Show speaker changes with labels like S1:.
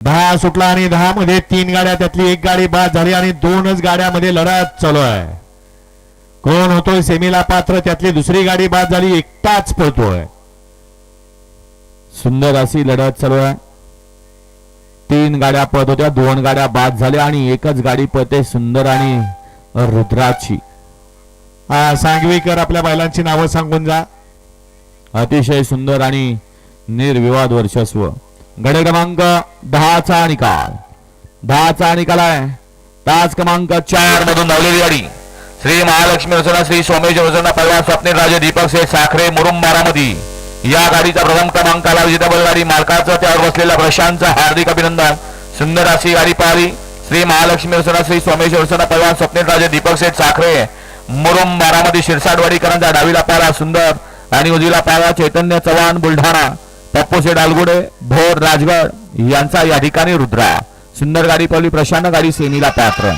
S1: दहा सुटला आणि दहा मध्ये तीन गाड्या त्यातली एक गाडी बाद झाली आणि दोनच गाड्यामध्ये लढत चालू आहे. कोण होतोय सेमीला पात्र त्यातली दुसरी गाडी बाद झाली एकटाच पळतोय.
S2: सुंदर अशी लढत चालू आहे. तीन गाड्या पळत होत्या दोन गाड्या बाद झाल्या आणि एकच गाडी पळते सुंदर आणि रुद्राची.
S1: हा सांगवीकर आपल्या बैलांची नावं सांगून जा.
S2: अतिशय सुंदर आणि निर्विवाद वर्चस्व. गडे क्रमांक दहाचा निकाल. दहाचा निकाल आहे. तास क्रमांक चार मधून धावलेली गाडी. श्री महालक्ष्मी रचना श्री सोमेश रचना पहिला स्वप्नील राजे दीपक से साखरे मुरुम बारामती. या गाडीचा प्रथम क्रमांकाला विजेता बैलगाडी मालकाचा. त्यावर बसलेल्या प्रशांतचं हार्दिक अभिनंदन. सुंदर अशी गाडी पाहिली. श्री महालक्ष्मी रचना श्री सोमेश रचना पहिला स्वप्नील राजे दीपक सेठ साखरे मुरुम बारामती शिरसाटवाडीकरांचा डावीला पारा सुंदर आणि उजवीला पारा चैतन्य चव्हाण बुलढाणा. पप्पोसे डालगुडे भोर राजगड यांचा या ठिकाणी रुद्रा सुंदर गाडी पवली प्रशांत गाडी सेनीला पात्र